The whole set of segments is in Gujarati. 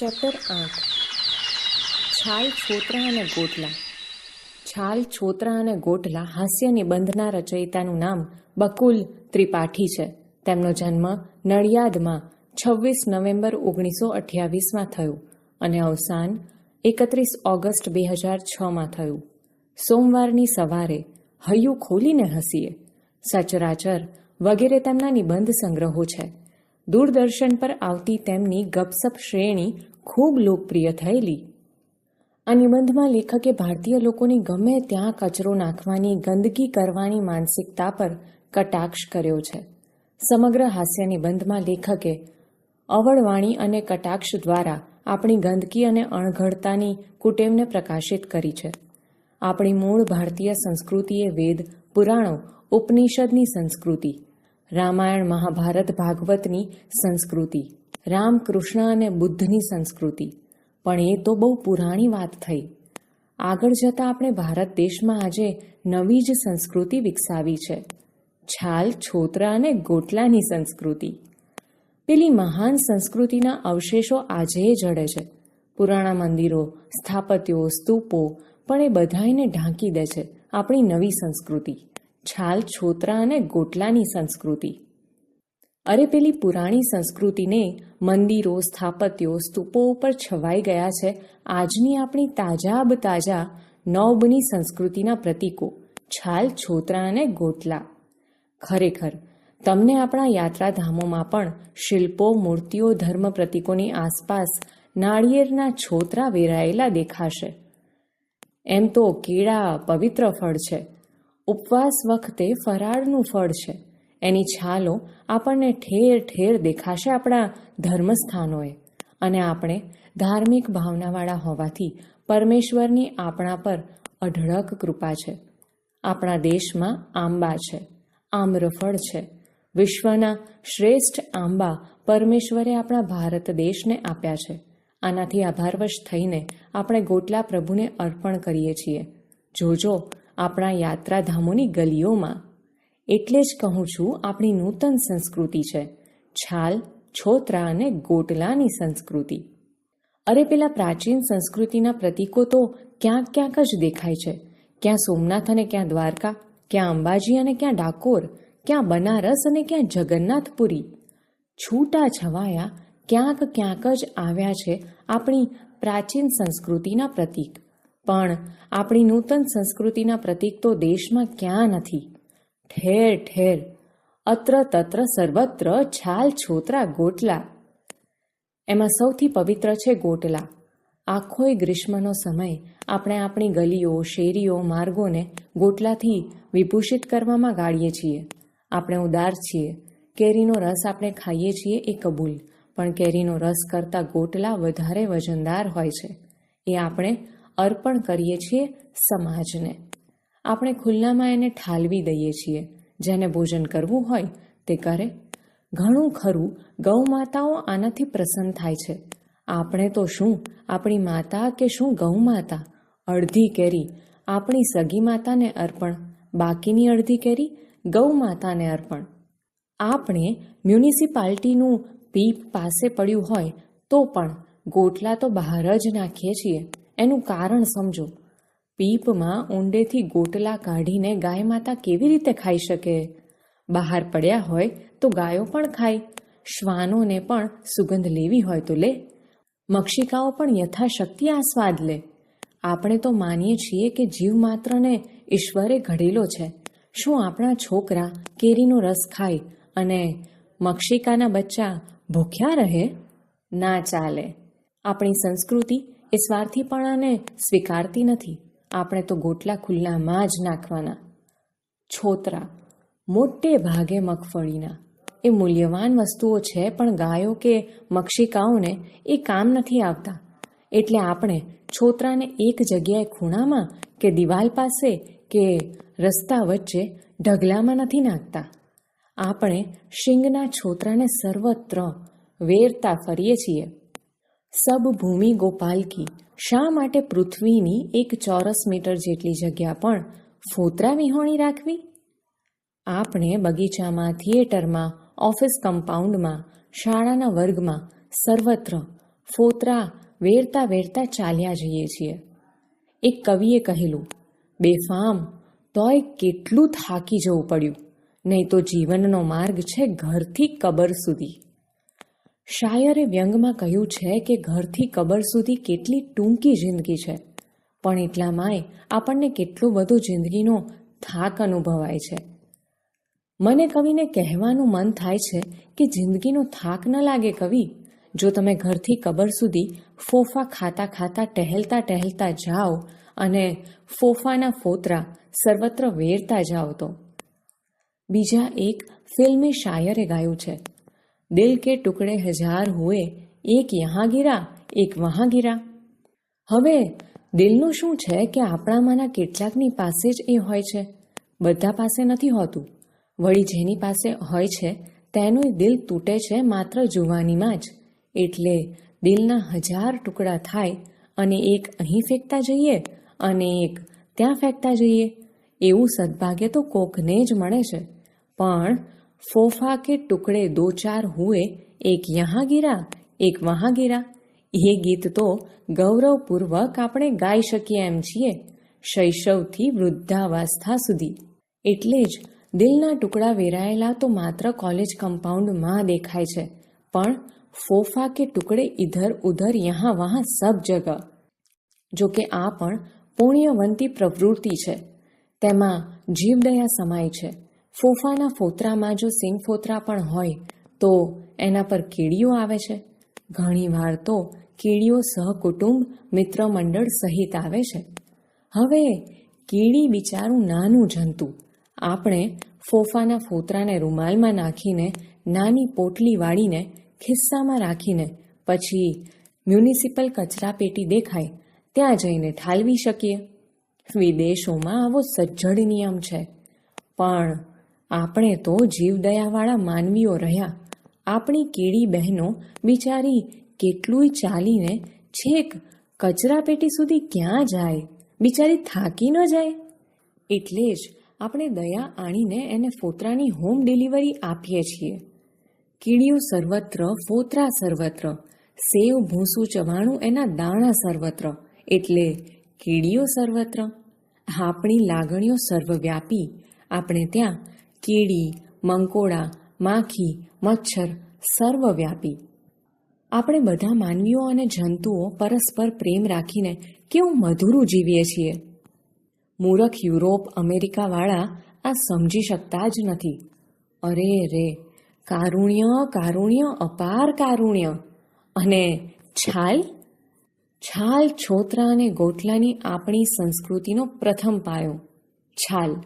ચેપ્ટર આઠ છાલ, છોતરા અને ગોટલા છાલ, છોતરા અને ગોટલા હાસ્ય નિબંધના રચયિતાનું નામ બકુલ ત્રિપાઠી છે. તેમનો જન્મ નડિયાદમાં છવ્વીસ નવેમ્બર ઓગણીસો અઠ્યાવીસમાં થયું અને અવસાન એકત્રીસ ઓગસ્ટ બે હજાર છમાં થયું. સોમવારની સવારે હૈયું ખોલીને હસીએ. સચરાચર વગેરે તેમના નિબંધ સંગ્રહો છે. દૂરદર્શન પર આવતી તેમની ગપસપ શ્રેણી ખૂબ લોકપ્રિય થયેલી. આ નિબંધમાં લેખકે ભારતીય લોકોની ગમે ત્યાં કચરો નાખવાની, ગંદકી કરવાની માનસિકતા પર કટાક્ષ કર્યો છે. સમગ્ર હાસ્ય નિબંધમાં લેખકે અવળવાણી અને કટાક્ષ દ્વારા આપણી ગંદકી અને અણઘડતાની કુટેવને પ્રકાશિત કરી છે. આપણી મૂળ ભારતીય સંસ્કૃતિએ વેદ, પુરાણો, ઉપનિષદની સંસ્કૃતિ, રામાયણ, મહાભારત, ભાગવતની સંસ્કૃતિ રામ કૃષ્ણ અને બુદ્ધની સંસ્કૃતિ. પણ એ તો બહુ પુરાણી વાત થઈ. આગળ જતાં આપણે ભારત દેશમાં આજે નવી જ સંસ્કૃતિ વિકસાવી છે. છાલ, છોતરા અને ગોટલાની સંસ્કૃતિ. પેલી મહાન સંસ્કૃતિના અવશેષો આજે જડે છે. પુરાણા મંદિરો, સ્થાપત્યો, સ્તૂપો, પણ એ બધાઈને ઢાંકી દે છે આપણી નવી સંસ્કૃતિ. છાલ, છોતરા અને ગોટલાની સંસ્કૃતિ. અરે પેલી પુરાણી સંસ્કૃતિને મંદિરો, સ્થાપત્યો, સ્તૂપો ઉપર છવાઈ ગયા છે. આજની આપણી તાજાબ તાજા નવબની સંસ્કૃતિના પ્રતીકો, છાલ, છોતરા અને ગોટલા. ખરેખર, તમને આપણા યાત્રાધામોમાં પણ શિલ્પો, મૂર્તિઓ, ધર્મ પ્રતીકોની આસપાસ નાળિયેરના છોતરા વેરાયેલા દેખાશે. એમ તો કેળા પવિત્ર ફળ છે. ઉપવાસ વખતે ફરાળનું ફળ છે. એની છાલો આપણને ઠેર ઠેર દેખાશે આપણા ધર્મસ્થાનોએ. અને આપણે ધાર્મિક ભાવનાવાળા હોવાથી પરમેશ્વરની આપણા પર અઢળક કૃપા છે. આપણા દેશમાં આંબા છે, આમ્રફળ છે. વિશ્વના શ્રેષ્ઠ આંબા પરમેશ્વરે આપણા ભારત દેશને આપ્યા છે. આનાથી આભારવશ થઈને આપણે ગોટલા પ્રભુને અર્પણ કરીએ છીએ. જોજો, આપણા યાત્રાધામોની ગલીઓમાં એટલે જ કહું છું, આપણી નૂતન સંસ્કૃતિ છે. છાલ, છોતરા અને ગોટલાની સંસ્કૃતિ. અરે પેલા પ્રાચીન સંસ્કૃતિના પ્રતીકો તો ક્યાંક ક્યાંક જ દેખાય છે. ક્યાં સોમનાથ અને ક્યાં દ્વારકા, ક્યાં અંબાજી અને ક્યાં ડાકોર, ક્યાં બનારસ અને ક્યાં જગન્નાથપુરી. છૂટા છવાયા ક્યાંક ક્યાંક જ આવ્યા છે આપણી પ્રાચીન સંસ્કૃતિના પ્રતીક. પણ આપણી નૂતન સંસ્કૃતિના પ્રતીક તો દેશમાં ક્યાં નથી. ઠેર ઠેર, અત્ર તત્ર સર્વત્ર છાલ છોતરા ગોટલા. એમાં સૌથી પવિત્ર છે ગોટલા. આખોય ગ્રીષ્મનો સમય આપણે આપણી ગલીઓ, શેરીઓ, માર્ગોને ગોટલાથી વિભૂષિત કરવામાં ગાળીએ છીએ. આપણે ઉદાર છીએ. કેરીનો રસ આપણે ખાઈએ છીએ એ કબૂલ, પણ કેરીનો રસ કરતાં ગોટલા વધારે વજનદાર હોય છે. એ આપણે અર્પણ કરીએ છીએ સમાજને. આપણે ખુલ્લામાં એને ઠાલવી દઈએ છીએ. જેને ભોજન કરવું હોય તે કરે. ઘણું ખરું, ગૌ માતાઓ આનાથી પ્રસન્ન થાય છે. આપણે તો શું? આપણી માતા કે શું ગૌ માતા? અડધી કેરી, આપણી સગી માતાને અર્પણ. બાકીની અડધી કેરી, ગૌ માતાને અર્પણ. આપણે મ્યુનિસિપાલિટીનું પીપ પાસે પડ્યું હોય તો પણ ગોટલા તો બહાર જ નાખીએ છીએ. એનું કારણ સમજો. પીપમાં ઊંડેથી ગોટલા કાઢીને ગાય માતા કેવી રીતે ખાઈ શકે? બહાર પડ્યા હોય તો ગાયો પણ ખાય. શ્વાનોને પણ સુગંધ લેવી હોય તો લે. મક્ષિકાઓ પણ યથાશક્તિ આ સ્વાદ લે. આપણે તો માનીએ છીએ કે જીવ માત્રને ઈશ્વરે ઘડેલો છે. શું આપણા છોકરા કેરીનો રસ ખાય અને મક્ષિકાના બચ્ચા ભૂખ્યા રહે? ના ચાલે. આપણી સંસ્કૃતિ એ સ્વાર્થીપણાને સ્વીકારતી નથી. આપણે તો ગોટલા ખુલ્લામાં જ નાખવાના. છોતરા, મોટે ભાગે મગફળીના. એ મૂલ્યવાન વસ્તુઓ છે, પણ ગાયો કે મક્ષિકાઓને એ કામ નથી આવતા. એટલે આપણે છોતરાને એક જગ્યાએ ખૂણામાં કે દિવાલ પાસે કે રસ્તા વચ્ચે ઢગલામાં નથી નાખતા. આપણે શિંગના છોતરાને સર્વત્ર વેરતા ફરીએ છીએ. સબ ભૂમિ ગોપાલ કી. શા માટે પૃથ્વીની એક ચોરસ મીટર જેટલી જગ્યા પણ ફોતરા વિહોણી રાખવી? આપણે બગીચામાં થિયેટરમાં, ઓફિસ કમ્પાઉન્ડમાં, શાળાના વર્ગમાં સર્વત્ર ફોતરા વેરતા વેરતા ચાલ્યા જઈએ છીએ. એક કવિએ કહેલું, બેફામ, તોય કેટલું થાકી જવું પડ્યું. નહીં તો જીવનનો માર્ગ છે ઘરથી કબર સુધી. શાયરે વ્યંગમાં કહ્યું છે કે ઘરથી કબર સુધી કેટલી ટૂંકી જિંદગી છે. પણ એટલામાંય આપણને કેટલો બધો જિંદગીનો થાક અનુભવાય છે. મને કવિને કહેવાનું મન થાય છે કે જિંદગીનો થાક ન લાગે કવિ. જો તમે ઘરથી કબર સુધી ફોફા ખાતા ખાતા ટહેલતા ટહેલતા જાઓ અને ફોફાના ફોતરા સર્વત્ર વેરતા જાઓ તો. બીજા એક ફિલ્મી શાયરે ગાયું છે. દિલ કે ટુકડે હજાર હોય એક યહાં ગીરા, એક વહાં ગીરા. હવે, દિલનું શું છે કે આપણામાંના કેટલાકની પાસે જ એ હોય છે? બધા પાસે નથી હોતું. વળી જેની પાસે હોય છે, તેનું દિલ તૂટે છે માત્ર જુવાનીમાં જ. એટલે દિલના હજાર ટુકડા થાય અને એક અહીં ફેંકતા જઈએ અને એક ત્યાં ફેંકતા જઈએ. એવું સદભાગ્ય તો કોકને જ મળે છે. પણ ફોફા કે ટુકડે દો ચાર હુએ, એક યહાં ગીરા, એક વહાં ગીરા. એ ગીત તો ગૌરવપૂર્વક આપણે ગાઈ શકીએ એમ છીએ, શૈશવથી વૃદ્ધાવસ્થા સુધી. એટલે જ દિલના ટુકડા વેરાયેલા તો માત્ર કોલેજ કમ્પાઉન્ડમાં દેખાય છે, પણ ફોફા કે ટુકડે ઇધર ઉધર યહાં વહાં સબ જગહ જો કે આ પણ પુણ્યવંતી પ્રવૃત્તિ છે, તેમાં જીવદયા સમાય છે. ફોફાના ફોતરામાં જો સિંગ ફોતરા પણ હોય, તો એના પર કીડીઓ આવે છે. ઘણીવાર તો કીડીઓ સહકુટુંબ મિત્ર મંડળ સહિત આવે છે. હવે કીડી બિચારું નાનું જંતુ. આપણે ફોફાના ફોતરાને રૂમાલમાં નાખીને નાની પોટલી વાળીને ખિસ્સામાં રાખીને પછી મ્યુનિસિપલ કચરાપેટી દેખાય, ત્યાં જઈને ઠાલવી શકીએ. વિદેશોમાં આવો સજ્જડ નિયમ છે. પણ આપણે તો જીવદયાવાળા માનવીઓ રહ્યા. આપણી કીડી બહેનો બિચારી કેટલુંય ચાલીને છેક કચરા પેટી સુધી ક્યાં જાય? બિચારી થાકી ન જાય? એટલે જ આપણે દયા આણીને એને ફોતરાની હોમ ડિલિવરી આપીએ છીએ. કીડીઓ સર્વત્ર, ફોતરા સર્વત્ર, સેવ, ભૂસું, ચવાણું, એના દાણા સર્વત્ર, એટલે કીડીઓ સર્વત્ર. આપણી લાગણીઓ સર્વવ્યાપી. આપણે ત્યાં કીડી, મંકોડા, માખી, મચ્છર સર્વવ્યાપી. આપણે બધા માનવીઓ અને જંતુઓ પરસ્પર પ્રેમ રાખીને કેવું મધુરું જીવીએ છીએ. મૂરખ યુરોપ અમેરિકાવાળા આ સમજી શકતા જ નથી. અરે રે, કારુણ્ય કારુણ્ય, અપાર કારુણ્ય. અને છાલ? છાલ છોતરા અને ગોટલાની આપણી સંસ્કૃતિનો પ્રથમ પાયો. છાલ.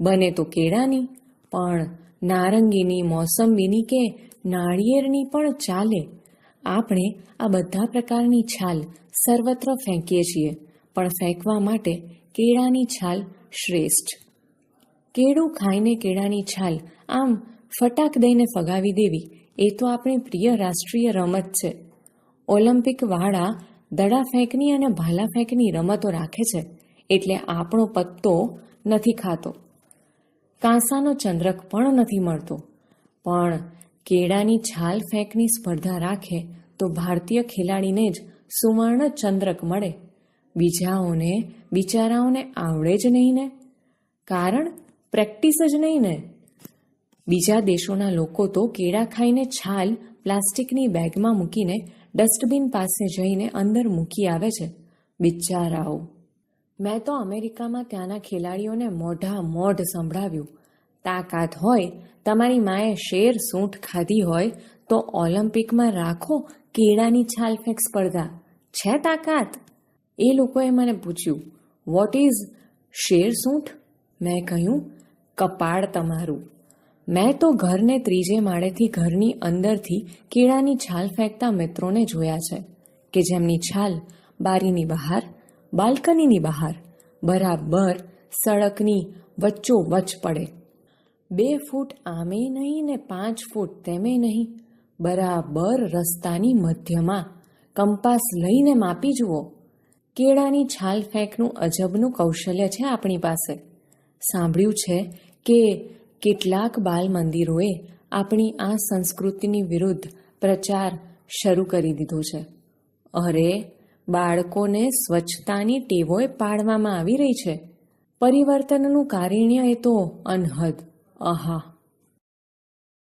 બને તો કેળાની પણ નારંગીની મોસંબીની કે નાળિયેરની પણ ચાલે. આપણે આ બધા પ્રકારની છાલ સર્વત્ર ફેંકીએ છીએ, પણ ફેંકવા માટે કેળાની છાલ શ્રેષ્ઠ. કેળું ખાઈને કેળાની છાલ આમ ફટાક દઈને ફગાવી દેવી, એ તો આપણી પ્રિય રાષ્ટ્રીય રમત છે. ઓલિમ્પિક વાળા દડા ફેંકની અને ભાલા ફેંકની રમતો રાખે છે, એટલે આપણો પત્તો નથી ખાતો. કાંસાનો ચંદ્રક પણ નથી મળતો. પણ કેળાની છાલ ફેંકની સ્પર્ધા રાખે તો ભારતીય ખેલાડીને જ સુવર્ણ ચંદ્રક મળે. બીજાઓને, બિચારાઓને આવડે જ નહીં ને કારણ, પ્રેક્ટિસ જ નહીં ને બીજા દેશોના લોકો તો કેળા ખાઈને છાલ પ્લાસ્ટિકની બેગમાં મૂકીને ડસ્ટબિન પાસે જઈને અંદર મૂકી આવે છે. બિચારાઓ મેં તો અમેરિકામાં ત્યાંના ખેલાડીઓને મોઢા મોઢ સંભળાવ્યું. તાકાત હોય, તમારી માએ શેર સૂંઠ ખાધી હોય, તો ઓલિમ્પિકમાં રાખો કેળાની છાલ ફેંક સ્પર્ધા. છે તાકાત? એ લોકોએ મને પૂછ્યું વોટ ઇઝ શેર સૂંઠ? મેં કહ્યું, કપાળ તમારું. મેં તો ઘરને ત્રીજે માળેથી ઘરની અંદરથી કેળાની છાલ ફેંકતા મિત્રોને જોયા છે, કે જેમની છાલ બારીની બહાર બાલ્કનીની બહાર. બરાબર સડકની વચ્ચો વચ પડે. બે ફૂટ આમે નહીં ને પાંચ ફૂટ તેમે નહીં. બરાબર રસ્તાની મધ્યમાં. કંપાસ લઈને માપી જુઓ. કેળાની છાલ ફેંકનું અજબનું કૌશલ્ય છે આપણી પાસે. સાંભળ્યું છે કે કેટલાક બાલ મંદિરોએ આપણી આ સંસ્કૃતિની વિરુદ્ધ પ્રચાર શરૂ કરી દીધો છે. અરે બાળકોને સ્વચ્છતાની ટેવોએ પાડવામાં આવી રહી છે. પરિવર્તનનું કારિણ્ય એ તો અનહદ. આહા.